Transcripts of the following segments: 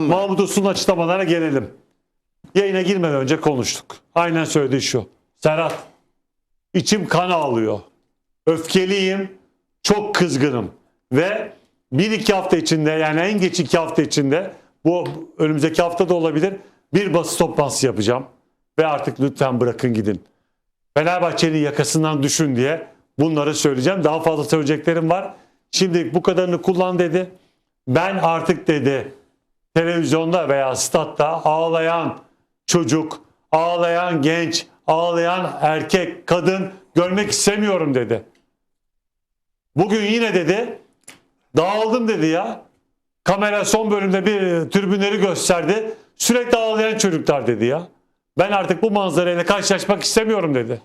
Mahmut Uslu'nun açıklamalarına gelelim. Yayına girmeden önce konuştuk. Aynen söylediği şu. Serhat, içim kan ağlıyor. Öfkeliyim, çok kızgınım. Ve bir iki hafta içinde yani en geç iki hafta içinde bu önümüzdeki hafta da olabilir bir basın toplantısı yapacağım. Ve artık lütfen bırakın gidin. Fenerbahçe'nin yakasından düşün diye bunları söyleyeceğim. Daha fazla söyleyeceklerim var. Şimdi bu kadarını kullan dedi. Ben artık dedi televizyonda veya statta ağlayan çocuk, ağlayan genç, ağlayan erkek, kadın görmek istemiyorum dedi. Bugün yine dedi dağıldım dedi ya. Kamera son bölümde bir tribünleri gösterdi. Sürekli ağlayan çocuklar dedi ya. Ben artık bu manzarayla karşılaşmak istemiyorum dedi.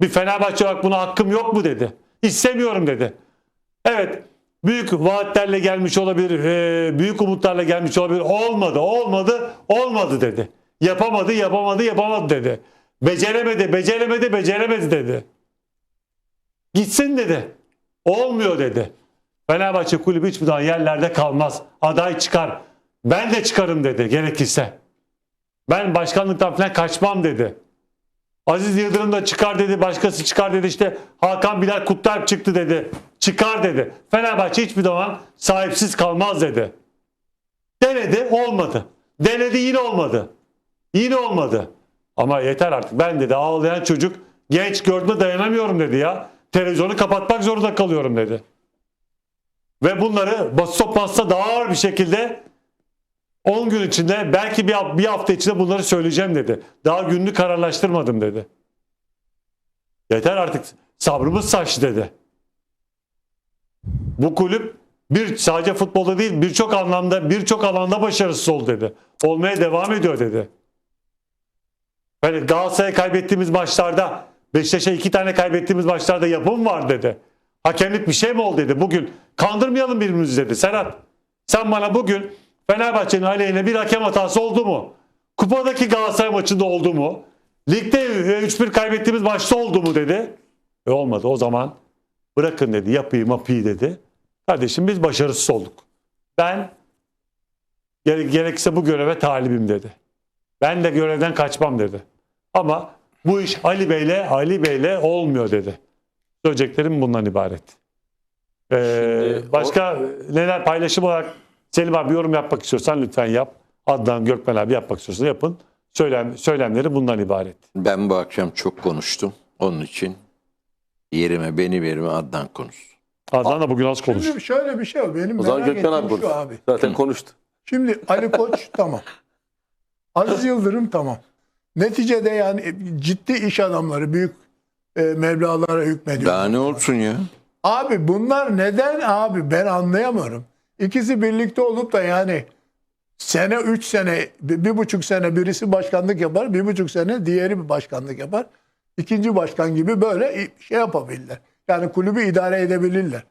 Bir Fenerbahçe olarak buna hakkım yok mu dedi. İstemiyorum dedi. Evet büyük vaatlerle gelmiş olabilir, e, büyük umutlarla gelmiş olabilir. Olmadı, olmadı, olmadı dedi. Yapamadı, yapamadı, yapamadı dedi. Beceremedi, beceremedi, beceremedi dedi. Gitsin dedi. Olmuyor dedi. Fenerbahçe kulübü hiçbir zaman yerlerde kalmaz. Aday çıkar. Ben de çıkarım dedi gerekirse. Ben başkanlıktan falan kaçmam dedi. Aziz Yıldırım da çıkar dedi. Başkası çıkar dedi. İşte Hakan Bilal Kutlar çıktı dedi. Çıkar dedi. Fenerbahçe hiçbir zaman sahipsiz kalmaz dedi. Denedi olmadı. Denedi yine olmadı. Yine olmadı. Ama yeter artık. Ben dedi ağlayan çocuk genç gördüğümde dayanamıyorum dedi ya. Televizyonu kapatmak zorunda kalıyorum dedi. Ve bunları basın toplantısında daha ağır bir şekilde 10 gün içinde belki bir, bir hafta içinde bunları söyleyeceğim dedi. Daha gününü kararlaştırmadım dedi. Yeter artık sabrımız saçtı dedi. Bu kulüp bir sadece futbolda değil birçok anlamda birçok alanda başarısız oldu dedi. Olmaya devam ediyor dedi. Yani Galatasaray'a kaybettiğimiz maçlarda Beşiktaş'a iki tane kaybettiğimiz maçlarda yapım var dedi. Hakemlik bir şey mi oldu dedi. Bugün kandırmayalım birbirimizi dedi. Serhat sen bana bugün Fenerbahçe'nin aleyhine bir hakem hatası oldu mu? Kupadaki Galatasaray maçında oldu mu? Ligde 3-1 kaybettiğimiz maçta oldu mu dedi. E olmadı o zaman bırakın dedi yapayım yapayım dedi. Kardeşim biz başarısız olduk. Ben gere- gerekirse bu göreve talibim dedi. Ben de görevden kaçmam dedi. Ama bu iş Ali Bey'le Ali Bey'le olmuyor dedi. Söyleyeceklerim bundan ibaret. Ee, Şimdi o- başka neler paylaşım olarak Selim abi yorum yapmak istiyorsan lütfen yap. Adnan Gökmen abi yapmak istiyorsan yapın. Söylem, söylemleri bundan ibaret. Ben bu akşam çok konuştum. Onun için yerime beni verime Adnan konuşsun. Adnan da bugün az konuştu. Şimdi şöyle bir şey var. Benim O zaman merak Gökmen abi ettiğim konuş. şu abi. Zaten konuştu. Şimdi Ali Koç tamam. Aziz Yıldırım tamam. Neticede yani ciddi iş adamları büyük e, meblalara hükmediyor. Daha ne olsun ya? Abi bunlar neden abi ben anlayamıyorum. İkisi birlikte olup da yani sene 3 sene bir, bir buçuk sene birisi başkanlık yapar bir buçuk sene diğeri bir başkanlık yapar. İkinci başkan gibi böyle şey yapabilirler. Yani kulübü idare edebilirler.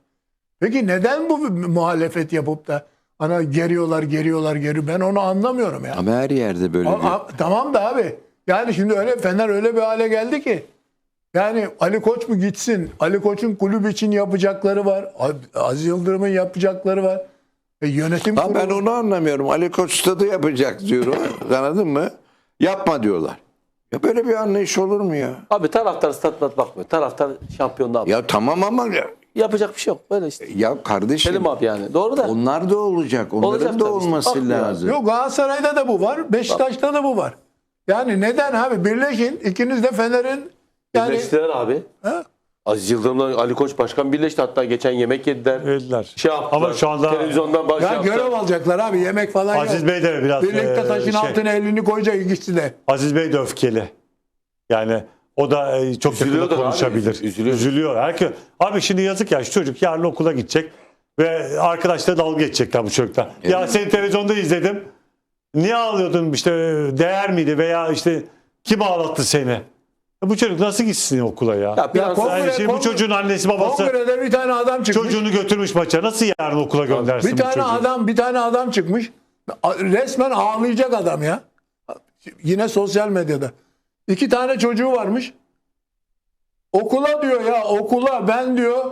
Peki neden bu muhalefet yapıp da ana geriyorlar geriyorlar geri ben onu anlamıyorum ya. Ama her yerde böyle A- a- tamam da abi. Yani şimdi öyle Fener öyle bir hale geldi ki. Yani Ali Koç mu gitsin? Ali Koç'un kulüp için yapacakları var. Aziz Yıldırım'ın yapacakları var. E, yönetim Ha, ben onu anlamıyorum. Ali Koç stadı yapacak diyor. Anladın mı? Yapma diyorlar. Ya böyle bir anlayış olur mu ya? Abi taraftar statlat bakmıyor. Taraftar şampiyonluğa bakıyor. Ya tamam ama ya, Yapacak bir şey yok. Böyle işte. ya kardeşim Selim abi yani. Doğru da. onlar da olacak. Onların Olacak da işte. olması Bakmıyor lazım. Yok Galatasaray'da da bu var. Beşiktaş'ta da bu var. Yani neden abi? Birleşin. İkiniz de Fener'in yani Birleştiler abi. Ha? Aziz Yıldırım'la Ali Koç Başkan birleşti. Hatta geçen yemek yediler. Verdiler. Şey yaptılar. Ama şu anda Televizyondan baş ya yaptılar. görev alacaklar abi. Yemek falan Aziz yok. Bey de biraz Birlikte e, taşın şey, altına elini koyacak ikisi de. Aziz Bey de öfkeli. Yani o da e, çok yakında Üzülüyordur abi, konuşabilir. üzülüyor. Üzülüyor. Herkes, abi şimdi yazık ya şu çocuk yarın okula gidecek ve arkadaşlar dalga geçecekler bu çocukla. Ya seni televizyonda izledim. Niye ağlıyordun işte değer miydi veya işte kim ağlattı seni? Bu çocuk nasıl gitsin okula ya? Ya bir Ya an kongre- yani şimdi bu kongre- çocuğun annesi babası Kongrede bir tane adam çıkmış. çocuğunu götürmüş maça. Nasıl yarın okula göndersin Bir bu tane çocuğu? adam bir tane adam çıkmış. A- Resmen ağlayacak adam ya. Yine sosyal medyada. İki tane çocuğu varmış. Okula diyor ya okula ben diyor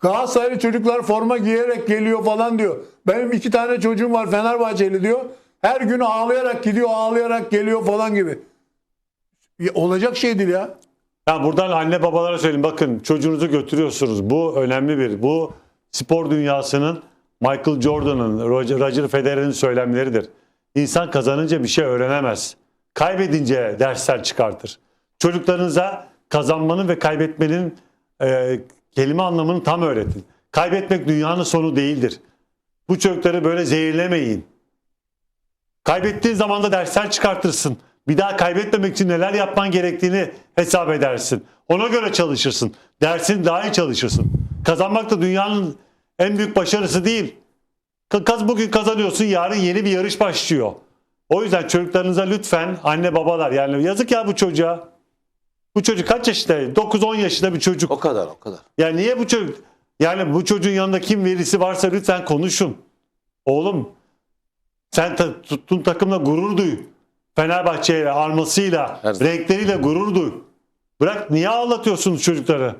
Galatasaraylı çocuklar forma giyerek geliyor falan diyor. Benim iki tane çocuğum var Fenerbahçeli diyor. Her gün ağlayarak gidiyor, ağlayarak geliyor falan gibi. Ya, olacak şey ya. Ya buradan anne babalara söyleyeyim bakın çocuğunuzu götürüyorsunuz. Bu önemli bir. Bu spor dünyasının Michael Jordan'ın, Roger, Roger Federer'in söylemleridir. İnsan kazanınca bir şey öğrenemez. Kaybedince dersler çıkartır. Çocuklarınıza kazanmanın ve kaybetmenin e, kelime anlamını tam öğretin. Kaybetmek dünyanın sonu değildir. Bu çocukları böyle zehirlemeyin. Kaybettiğin zaman da dersler çıkartırsın. Bir daha kaybetmemek için neler yapman gerektiğini hesap edersin. Ona göre çalışırsın. Dersin daha iyi çalışırsın. Kazanmak da dünyanın en büyük başarısı değil. Ka- Kaz bugün kazanıyorsun, yarın yeni bir yarış başlıyor. O yüzden çocuklarınıza lütfen anne babalar yani yazık ya bu çocuğa. Bu çocuk kaç yaşında? 9-10 yaşında bir çocuk. O kadar o kadar. Ya niye bu çocuk yani bu çocuğun yanında kim verisi varsa lütfen konuşun. Oğlum sen ta- tuttuğun takımla gurur duy. Fenerbahçe'yle, armasıyla, Her renkleriyle gurur duy. Bırak niye ağlatıyorsunuz çocukları?